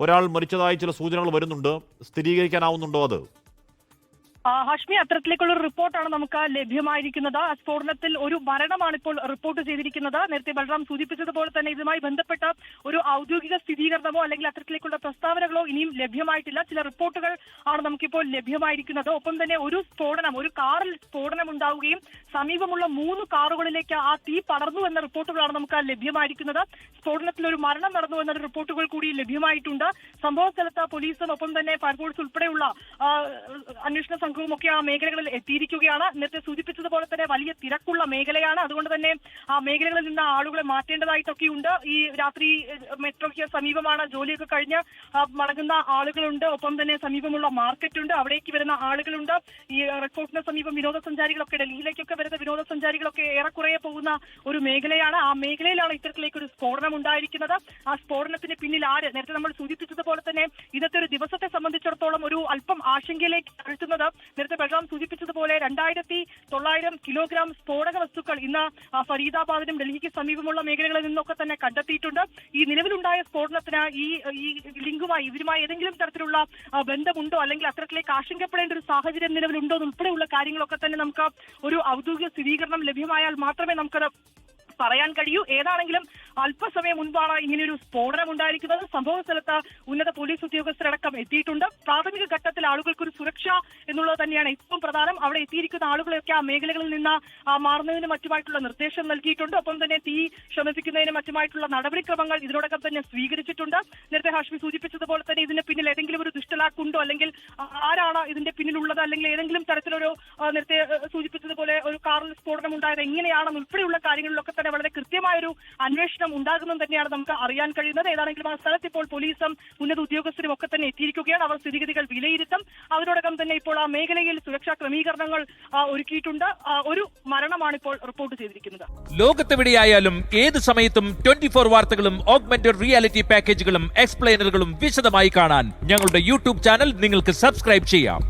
ഒരാൾ മരിച്ചതായി ചില സൂചനകൾ വരുന്നുണ്ട്. സ്ഥിരീകരിക്കാനാവുന്നുണ്ടോ അത്? ഹഷ്മി അത്തരത്തിലേക്കുള്ള ഒരു റിപ്പോർട്ടാണ് നമുക്ക് ലഭ്യമായിരിക്കുന്നത്. സ്ഫോടനത്തിൽ ഒരു മരണമാണ് ഇപ്പോൾ റിപ്പോർട്ട് ചെയ്തിരിക്കുന്നത്. നേരത്തെ ബലറാം സൂചിപ്പിച്ചതുപോലെ തന്നെ ഇതുമായി ബന്ധപ്പെട്ട ഒരു ഔദ്യോഗിക സ്ഥിരീകരണമോ അല്ലെങ്കിൽ അത്തരത്തിലേക്കുള്ള പ്രസ്താവനകളോ ഇനിയും ലഭ്യമായിട്ടില്ല. ചില റിപ്പോർട്ടുകൾ ആണ് നമുക്കിപ്പോൾ ലഭ്യമായിരിക്കുന്നത്. ഒപ്പം തന്നെ ഒരു സ്ഫോടനം ഒരു കാറിൽ സ്ഫോടനം ഉണ്ടാവുകയും സമീപമുള്ള മൂന്ന് കാറുകളിലേക്ക് ആ തീ പടർന്നു എന്ന റിപ്പോർട്ടുകളാണ് നമുക്ക് ലഭ്യമായിരിക്കുന്നത്. സ്ഫോടനത്തിൽ ഒരു മരണം നടന്നു എന്ന റിപ്പോർട്ടുകൾ കൂടി ലഭ്യമായിട്ടുണ്ട്. സംഭവ സ്ഥലത്ത് പോലീസും ഒപ്പം തന്നെ ഫയർഫോഴ്സ് ഉൾപ്പെടെയുള്ള അന്വേഷണ സംഘവും ഒക്കെ ആ മേഖലകളിൽ എത്തിയിരിക്കുകയാണ്. നേരത്തെ സൂചിപ്പിച്ചതുപോലെ തന്നെ വലിയ തിരക്കുള്ള മേഖലയാണ്. അതുകൊണ്ട് തന്നെ ആ മേഖലകളിൽ നിന്ന് ആളുകളെ മാറ്റേണ്ടതായിട്ടൊക്കെയുണ്ട്. ഈ രാത്രി മെട്രോ സമീപമാണ്. ജോലിയൊക്കെ കഴിഞ്ഞ് മടങ്ങുന്ന ആളുകളുണ്ട്. ഒപ്പം തന്നെ സമീപമുള്ള മാർക്കറ്റ് ഉണ്ട് അവിടേക്ക് വരുന്ന ആളുകളുണ്ട്. ഈ ഫോർട്ടിന് സമീപം വിനോദസഞ്ചാരികളൊക്കെ ഡൽഹിയിലേക്കൊക്കെ വരുന്ന വിനോദസഞ്ചാരികളൊക്കെ ഏറെക്കുറെ പോകുന്ന ഒരു മേഖലയാണ്. ആ മേഖലയിലാണ് ഇത്തരത്തിലേക്ക് ഒരു സ്ഫോടനം ഉണ്ടായിരിക്കുന്നത്. ആ സ്ഫോടനത്തിന് പിന്നിൽ ആര്? നേരത്തെ നമ്മൾ സൂചിപ്പിച്ചതുപോലെ തന്നെ ഇന്നത്തെ ഒരു ദിവസത്തെ സംബന്ധിച്ചിടത്തോളം ഒരു അല്പം ആശങ്കയിലേക്ക് താഴ്ത്തുന്നത്. നേരത്തെ ബൽറാം സൂചിപ്പിച്ചതുപോലെ രണ്ടായിരത്തി തൊള്ളായിരം കിലോഗ്രാം സ്ഫോടക വസ്തുക്കൾ ഇന്ന് ഫരീദാബാദിനും ഡൽഹിക്ക് സമീപമുള്ള മേഖലകളിൽ നിന്നൊക്കെ തന്നെ കണ്ടെത്തിയിട്ടുണ്ട്. ഈ നിലവിലുണ്ടായ സ്ഫോടനത്തിന് ഈ ഈ ലിങ്കുമായി ഇവരുമായി ഏതെങ്കിലും തരത്തിലുള്ള ബന്ധമുണ്ടോ? അല്ലെങ്കിൽ അത്തരത്തിലേക്ക് ആശങ്കപ്പെടേണ്ട ഒരു സാഹചര്യം നിലവിലുണ്ടോ എന്നുൾപ്പെടെയുള്ള കാര്യങ്ങളൊക്കെ തന്നെ നമുക്ക് ഒരു ഔദ്യോഗിക സ്ഥിരീകരണം ലഭ്യമായാൽ മാത്രമേ നമുക്കത് പറയാൻ കഴിയൂ. ഏതാണെങ്കിലും അല്പസമയം മുൻപാണ് ഇങ്ങനെയൊരു സ്ഫോടനം ഉണ്ടായിരിക്കുന്നത്. സംഭവ സ്ഥലത്ത് ഉന്നത പോലീസ് ഉദ്യോഗസ്ഥരടക്കം എത്തിയിട്ടുണ്ട്. പ്രാഥമിക ഘട്ടത്തിൽ ആളുകൾക്ക് ഒരു സുരക്ഷ എന്നുള്ളത് തന്നെയാണ് ഏറ്റവും പ്രധാനം. അവിടെ എത്തിയിരിക്കുന്ന ആളുകളെയൊക്കെ ആ മേഖലകളിൽ നിന്ന് മാറുന്നതിന് മറ്റുമായിട്ടുള്ള നിർദ്ദേശം നൽകിയിട്ടുണ്ട്. ഒപ്പം തന്നെ തീ ശമിപ്പിക്കുന്നതിന് മറ്റുമായിട്ടുള്ള നടപടിക്രമങ്ങൾ ഇതിനോടകം തന്നെ സ്വീകരിച്ചിട്ടുണ്ട്. നേരത്തെ ഹാഷ്മി സൂചിപ്പിച്ചതുപോലെ തന്നെ ഇതിന് പിന്നിൽ ഏതെങ്കിലും ഒരു ദുഷ്ടലാക്കുണ്ടോ അല്ലെങ്കിൽ ആരാണ് ഇതിന്റെ പിന്നിലുള്ളത്? അല്ലെങ്കിൽ ഏതെങ്കിലും തരത്തിലൊരു നേരത്തെ സൂചിപ്പിച്ചതുപോലെ ഒരു കാറിൽ സ്ഫോടനം ഉണ്ടായത് എങ്ങനെയാണെന്ന് ഉൾപ്പെടെയുള്ള കാര്യങ്ങളിലൊക്കെ തന്നെ വളരെ കൃത്യമായ ഒരു അന്വേഷണം ഉണ്ടാകുന്നത് തന്നെയാണ് നമുക്ക് അറിയാൻ കഴിയുന്നത്. ഏതാണെങ്കിലും ആ സ്ഥലത്ത് ഇപ്പോൾ പോലീസും ഉന്നത ഉദ്യോഗസ്ഥരും ഒക്കെ തന്നെ എത്തിയിരിക്കുകയാണ്. അവർ സ്ഥിതിഗതികൾ വിലയിരുത്തും. അവരോടകം തന്നെ ഇപ്പോൾ ആ മേഖലയിൽ സുരക്ഷാ ക്രമീകരണങ്ങൾ ഒരുക്കിയിട്ടുണ്ട്. ഒരു മരണമാണ് ഇപ്പോൾ റിപ്പോർട്ട് ചെയ്തിരിക്കുന്നത്. ലോകത്തെവിടെയായാലും ഏത് സമയത്തും ട്വന്റി ഫോർ വാർത്തകളും ഓഗ്മെന്റഡ് റിയാലിറ്റി പാക്കേജുകളും എക്സ്പ്ലെയിനറുകളും വിശദമായി കാണാൻ ഞങ്ങളുടെ യൂട്യൂബ് ചാനൽ നിങ്ങൾക്ക് സബ്സ്ക്രൈബ് ചെയ്യാം.